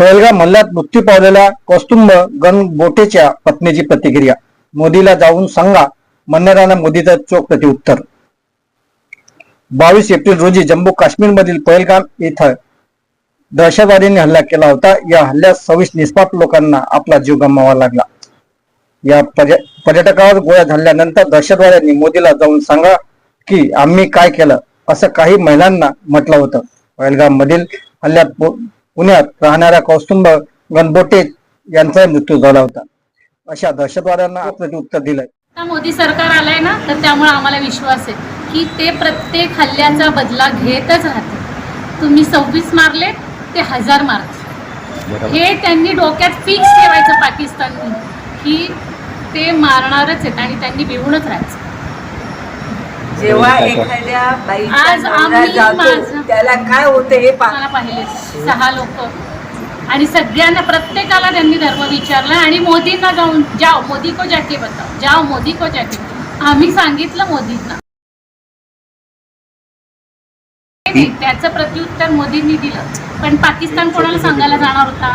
पहलगाम हल्ल्यात मृत्यू पावलेल्या कौस्तुंभ गणबोटेच्या पत्नीची प्रतिक्रिया. मोदीला जाऊन सांगा म्हणणाऱ्यानं मोदीचं चोख प्रतिउत्तर बावीस एप्रिल रोजी जम्मू काश्मीर मधील पहलगाम येथे दहशतवाद्यांनी हल्ला केला होता. या हल्ल्यात सव्वीस निष्पाप लोकांना आपला जीव गमावा लागला. या पर्यटकावर गोळ्या झाल्यानंतर दहशतवाद्यांनी मोदीला जाऊन सांगा की आम्ही काय केलं? असं काही महिलांना म्हटलं होतं. पहलगाम मधील हल्ल्यात पुण्यात राहणाऱ्या कौस्तुंभ गणबोटे यांचा मृत्यू झाला होता. अशा दहशतवाद्यांना प्रत्युत्तर दिलंय. आता मोदी सरकार आलंय ना तर त्यामुळे आम्हाला विश्वास आहे की ते प्रत्येक हल्ल्याचा बदला घेतच राहते तुम्ही सव्वीस मारले ते हजार मारते हे त्यांनी डोक्यात फिक्स ठेवायचं पाकिस्ताननी की ते मारणारच आहेत आणि त्यांनी भिवूनच राहायचं. जेव्हा एखाद्या आज आम्ही त्याला काय होते हे पाहिले सहा लोक. आणि सगळ्यांना प्रत्येकाला त्यांनी धर्म विचारला आणि मोदींना जाऊन जाओ मोदी को जाके बताओ. जाओ मोदी को जाके आम्ही सांगितलं मोदींना. नाही, त्याचं प्रत्युत्तर मोदींनी दिलं. पण पाकिस्तान कोणाला सांगायला जाणार होता?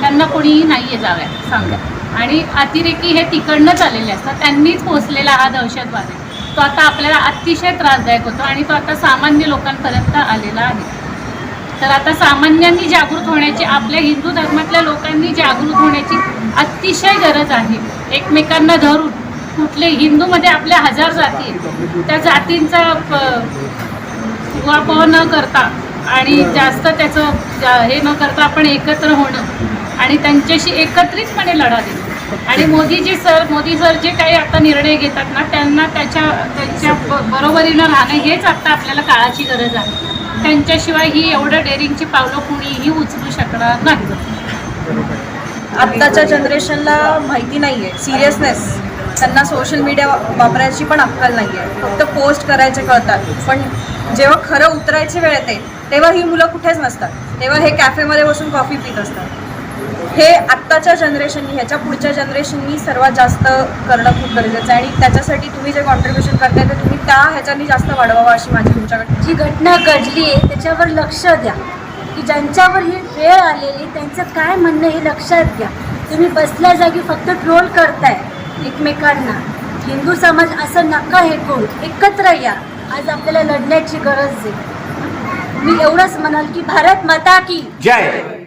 त्यांना कोणीही नाहीये जाव्या सांगा. आणि अतिरेकी हे तिकडनंच आलेले असतात. त्यांनीच पोचलेला हा दहशतवाद आहे. तो आता आपल्याला अतिशय त्रासदायक होतो आणि तो आता सामान्य लोकांपर्यंत आलेला आहे. तर आता सामान्यांनी जागृत होण्याची आपल्या हिंदू धर्मातल्या लोकांनी जागृत होण्याची अतिशय गरज आहे. एकमेकांना धरून कुठले हिंदूमध्ये आपल्या हजार जाती त्या जातींचा वापर न करता आणि जास्त त्याचं जा- हे न करता आपण एकत्र होणं आणि त्यांच्याशी एकत्रितपणे लढा देणं. आणि मोदीजी सर मोदी सर जे काही आता निर्णय घेतात ना त्यांना त्याच्या त्यांच्या बरोबरीनं राहणं हेच आता आपल्याला काळाची गरज आहे. त्यांच्याशिवाय ही एवढं डेअरिंगची पावलं कुणीही उचलू शकणार नाही. आत्ताच्या जनरेशनला माहिती नाही आहे सिरियसनेस. त्यांना सोशल मीडिया वापरायची पण अक्कल नाही आहे फक्त पोस्ट करायचे कळतात. पण जेव्हा खरं उतरायची वेळ येते तेव्हा ही मुलं कुठेच नसतात. तेव्हा हे कॅफेमध्ये बसून कॉफी पित असतात. हे आत्ताच्या जनरेशननी ह्याच्या पुढच्या जनरेशननी सर्वात जास्त करणं खूप गरजेचं आहे. आणि त्याच्यासाठी तुम्ही जे कॉन्ट्रीब्युशन करताय ते तुम्ही त्या ह्याच्यानी जास्त वाढवावं अशी माझी तुमच्याकडे जी घटना घडली आहे त्याच्यावर लक्ष द्या. की ज्यांच्यावर ही वेळ आलेली त्यांचं काय म्हणणं हे लक्षात घ्या. तुम्ही बसल्या जागी फक्त ट्रोल करताय एकमेकांना. हिंदू समाज असं नका हे करू एकत्र या. आज आपल्याला लढण्याची गरज आहे. मी एवढंच म्हणाल की भारत माता की. जय.